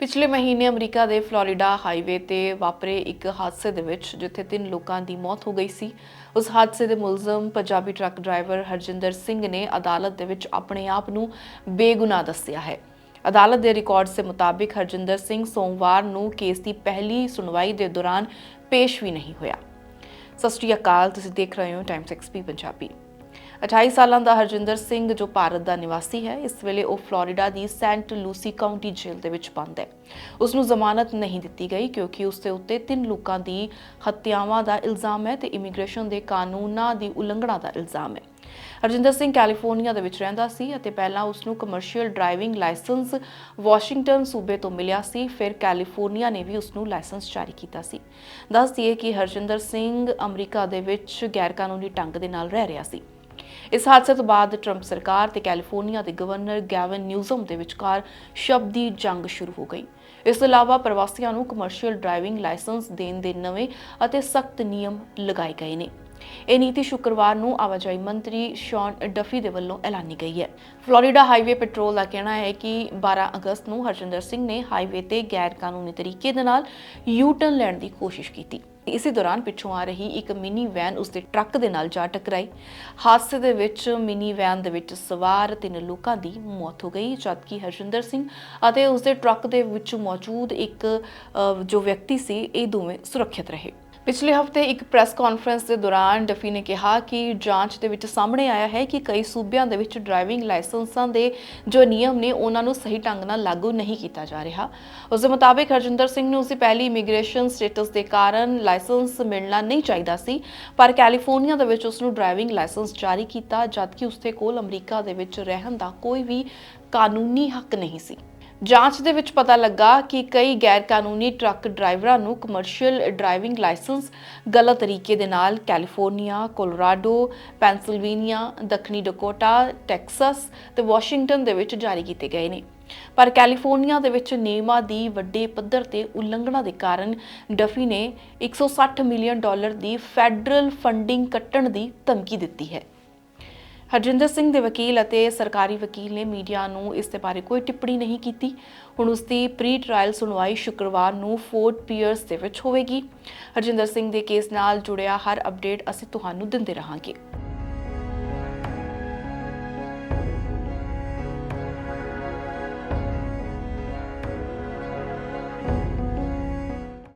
ਪਿਛਲੇ ਮਹੀਨੇ ਅਮਰੀਕਾ ਦੇ ਫਲੋਰੀਡਾ ਹਾਈਵੇ ਤੇ ਵਾਪਰੇ ਇੱਕ ਹਾਦਸੇ ਦੇ ਵਿੱਚ, ਜਿੱਥੇ ਤਿੰਨ ਲੋਕਾਂ ਦੀ ਮੌਤ ਹੋ ਗਈ ਸੀ। ਉਸ ਹਾਦਸੇ ਦੇ ਮੁਲਜ਼ਮ ਪੰਜਾਬੀ ਟਰੱਕ ਡਰਾਈਵਰ ਹਰਜਿੰਦਰ ਸਿੰਘ ਨੇ ਅਦਾਲਤ ਦੇ ਵਿੱਚ ਆਪਣੇ ਆਪ ਨੂੰ ਬੇਗੁਨਾਹ ਦੱਸਿਆ ਹੈ। ਅਦਾਲਤ ਦੇ ਰਿਕਾਰਡਸ ਦੇ ਮੁਤਾਬਿਕ ਹਰਜਿੰਦਰ ਸਿੰਘ ਸੋਮਵਾਰ ਨੂੰ ਕੇਸ ਦੀ ਪਹਿਲੀ ਸੁਣਵਾਈ ਦੇ ਦੌਰਾਨ ਪੇਸ਼ ਵੀ ਨਹੀਂ ਹੋਇਆ। ਸਤਿ ਸ਼੍ਰੀ ਅਕਾਲ, ਤੁਸੀਂ ਦੇਖ ਰਹੇ ਹੋ ਟਾਈਮਸ ਐਕਸਪੀ ਪੰਜਾਬੀ। 28 ਸਾਲਾਂ ਦਾ ਹਰਜਿੰਦਰ ਸਿੰਘ ਜੋ ਭਾਰਤ ਦਾ ਨਿਵਾਸੀ ਹੈ, ਇਸ ਵੇਲੇ ਉਹ ਫਲੋਰੀਡਾ ਦੀ ਸੈਂਟ ਲੂਸੀ ਕਾਉਂਟੀ ਜੇਲ੍ਹ ਦੇ ਵਿੱਚ ਬੰਦ ਹੈ। ਉਸ ਨੂੰ ਜ਼ਮਾਨਤ ਨਹੀਂ ਦਿੱਤੀ ਗਈ ਕਿਉਂਕਿ ਉਸ ਦੇ ਉੱਤੇ ਤਿੰਨ ਲੋਕਾਂ ਦੀ ਹੱਤਿਆਵਾਂ ਦਾ ਇਲਜ਼ਾਮ ਹੈ ਤੇ ਇਮੀਗ੍ਰੇਸ਼ਨ ਦੇ ਕਾਨੂੰਨਾਂ ਦੀ ਉਲੰਘਣਾ ਦਾ ਇਲਜ਼ਾਮ ਹੈ। ਹਰਜਿੰਦਰ ਸਿੰਘ ਕੈਲੀਫੋਰਨੀਆ ਦੇ ਵਿੱਚ ਰਹਿੰਦਾ ਸੀ ਅਤੇ ਪਹਿਲਾਂ ਉਸ ਨੂੰ ਕਮਰਸ਼ੀਅਲ ਡਰਾਈਵਿੰਗ ਲਾਇਸੈਂਸ ਵਾਸ਼ਿੰਗਟਨ ਸੂਬੇ ਤੋਂ ਮਿਲਿਆ ਸੀ, ਫਿਰ ਕੈਲੀਫੋਰਨੀਆ ਨੇ ਵੀ ਉਸ ਨੂੰ ਲਾਇਸੈਂਸ ਜਾਰੀ ਕੀਤਾ ਸੀ। ਦੱਸ ਦਈਏ ਕਿ ਹਰਜਿੰਦਰ ਸਿੰਘ ਅਮਰੀਕਾ ਦੇ ਵਿੱਚ ਗੈਰਕਾਨੂੰਨੀ ਢੰਗ ਦੇ ਨਾਲ ਰਹਿ ਰਿਹਾ ਸੀ। ਇਸ ਹਾਦਸੇ ਤੋਂ ਬਾਅਦ ਟਰੰਪ ਸਰਕਾਰ ਤੇ ਕੈਲੀਫੋਰਨੀਆ ਦੇ ਗਵਰਨਰ ਗੈਵਨ ਨਿਊਜ਼ਮ ਦੇ ਵਿਚਕਾਰ ਸ਼ਬਦੀ ਜੰਗ ਸ਼ੁਰੂ ਹੋ ਗਈ। ਇਸ ਤੋਂ ਇਲਾਵਾ ਪ੍ਰਵਾਸੀਆਂ ਨੂੰ ਕਮਰਸ਼ੀਅਲ ਡਰਾਈਵਿੰਗ ਲਾਇਸੈਂਸ ਦੇਣ ਦੇ ਨਵੇਂ ਅਤੇ ਸਖਤ ਨਿਯਮ ਲਗਾਏ ਗਏ ਨੇ। ਇਹ ਨੀਤੀ ਸ਼ੁੱਕਰਵਾਰ ਨੂੰ ਆਵਾਜਾਈ ਮੰਤਰੀ ਸ਼ੌਨ ਡਫੀ ਦੇ ਵੱਲੋਂ ਐਲਾਨੀ ਗਈ ਹੈ। ਫਲੋਰੀਡਾ ਹਾਈਵੇ ਪੈਟਰੋਲ ਦਾ ਕਹਿਣਾ ਹੈ ਕਿ 12 ਅਗਸਤ ਨੂੰ ਹਰਜਿੰਦਰ ਸਿੰਘ ਨੇ ਹਾਈਵੇ ਤੇ ਗੈਰ ਕਾਨੂੰਨੀ ਤਰੀਕੇ ਦੇ ਨਾਲ ਯੂ ਟਰਨ ਲੈਣ ਦੀ ਕੋਸ਼ਿਸ਼ ਕੀਤੀ। ਇਸੇ ਦੌਰਾਨ ਪਿੱਛੋਂ ਆ ਰਹੀ ਇੱਕ ਮਿਨੀ ਵੈਨ ਉਸ ਦੇ ਟਰੱਕ ਦੇ ਨਾਲ ਜਾ ਟਕਰਾਈ। ਹਾਦਸੇ ਦੇ ਵਿੱਚ ਮਿਨੀ ਵੈਨ ਦੇ ਵਿੱਚ ਸਵਾਰ ਤਿੰਨ ਲੋਕਾਂ ਦੀ ਮੌਤ ਹੋ ਗਈ, ਜਦਕਿ ਹਰਜਿੰਦਰ ਸਿੰਘ ਅਤੇ ਉਸ ਦੇ ਟਰੱਕ ਦੇ ਵਿੱਚ ਮੌਜੂਦ ਇੱਕ ਜੋ ਵਿਅਕਤੀ ਸੀ, ਇਹ ਦੋਵੇਂ ਸੁਰੱਖਿਅਤ ਰਹੇ। ਪਿਛਲੇ ਹਫ਼ਤੇ ਇੱਕ ਪ੍ਰੈਸ ਕਾਨਫਰੰਸ ਦੇ ਦੌਰਾਨ ਡਫੀ ਨੇ ਕਿਹਾ ਕਿ ਜਾਂਚ ਦੇ ਵਿੱਚ ਸਾਹਮਣੇ ਆਇਆ ਹੈ ਕਿ ਕਈ ਸੂਬਿਆਂ ਦੇ ਵਿੱਚ ਡਰਾਈਵਿੰਗ ਲਾਇਸੈਂਸਾਂ ਦੇ ਜੋ ਨਿਯਮ ਨੇ, ਉਹਨਾਂ ਨੂੰ ਸਹੀ ਢੰਗ ਨਾਲ ਲਾਗੂ ਨਹੀਂ ਕੀਤਾ ਜਾ ਰਿਹਾ। ਉਸ ਦੇ ਮੁਤਾਬਿਕ ਹਰਜਿੰਦਰ ਸਿੰਘ ਨੂੰ ਉਸੇ ਪਹਿਲੀ ਇਮੀਗ੍ਰੇਸ਼ਨ ਸਟੇਟਸ ਦੇ ਕਾਰਨ ਲਾਇਸੈਂਸ ਮਿਲਣਾ ਨਹੀਂ ਚਾਹੀਦਾ ਸੀ, ਪਰ ਕੈਲੀਫੋਰਨੀਆ ਦੇ ਵਿੱਚ ਉਸ ਨੂੰ ਡਰਾਈਵਿੰਗ ਲਾਇਸੈਂਸ ਜਾਰੀ ਕੀਤਾ, ਜਦਕਿ ਉਸ ਦੇ ਕੋਲ ਅਮਰੀਕਾ ਦੇ ਵਿੱਚ ਰਹਿਣ ਦਾ ਕੋਈ ਵੀ ਕਾਨੂੰਨੀ ਹੱਕ ਨਹੀਂ ਸੀ। ਜਾਂਚ ਦੇ ਵਿੱਚ ਪਤਾ ਲੱਗਾ ਕਿ ਕਈ ਗੈਰ ਕਾਨੂੰਨੀ ਟਰੱਕ ਡਰਾਈਵਰਾਂ ਨੂੰ ਕਮਰਸ਼ੀਅਲ ਡਰਾਈਵਿੰਗ ਲਾਇਸੈਂਸ ਗਲਤ ਤਰੀਕੇ ਦੇ ਨਾਲ ਕੈਲੀਫੋਰਨੀਆ, ਕੋਲੋਰਾਡੋ, ਪੈਂਸਿਲਵੇਨੀਆ, ਦੱਖਣੀ ਡਕੋਟਾ, ਟੈਕਸਸ ਤੇ ਵਾਸ਼ਿੰਗਟਨ ਦੇ ਵਿੱਚ ਜਾਰੀ ਕੀਤੇ ਗਏ ਨੇ। ਪਰ ਕੈਲੀਫੋਰਨੀਆ ਦੇ ਵਿੱਚ ਨਿਯਮਾਂ ਦੀ ਵੱਡੇ ਪੱਧਰ ਤੇ ਉਲੰਘਣਾ ਦੇ ਕਾਰਨ ਡਫੀ ਨੇ 160 ਮਿਲੀਅਨ ਡਾਲਰ ਦੀ ਫੈਡਰਲ ਫੰਡਿੰਗ ਕੱਟਣ ਦੀ ਧਮਕੀ ਦਿੱਤੀ ਹੈ। ਹਰਜਿੰਦਰ ਸਿੰਘ ਦੇ ਵਕੀਲ ਅਤੇ ਸਰਕਾਰੀ ਵਕੀਲ ਨੇ ਮੀਡੀਆ ਨੂੰ ਇਸ ਦੇ ਬਾਰੇ ਕੋਈ ਟਿੱਪਣੀ ਨਹੀਂ ਕੀਤੀ। ਹੁਣ ਉਸ ਦੀ ਪ੍ਰੀ ਟ੍ਰਾਇਲ ਸੁਣਵਾਈ ਸ਼ੁੱਕਰਵਾਰ ਨੂੰ ਫੋਰਟ ਪੀਅਰਸ ਦੇ ਵਿੱਚ ਹੋਵੇਗੀ। ਹਰਜਿੰਦਰ ਸਿੰਘ ਦੇ ਕੇਸ ਨਾਲ ਜੁੜਿਆ ਹਰ ਅਪਡੇਟ ਅਸੀਂ ਤੁਹਾਨੂੰ ਦਿੰਦੇ ਰਹਾਂਗੇ।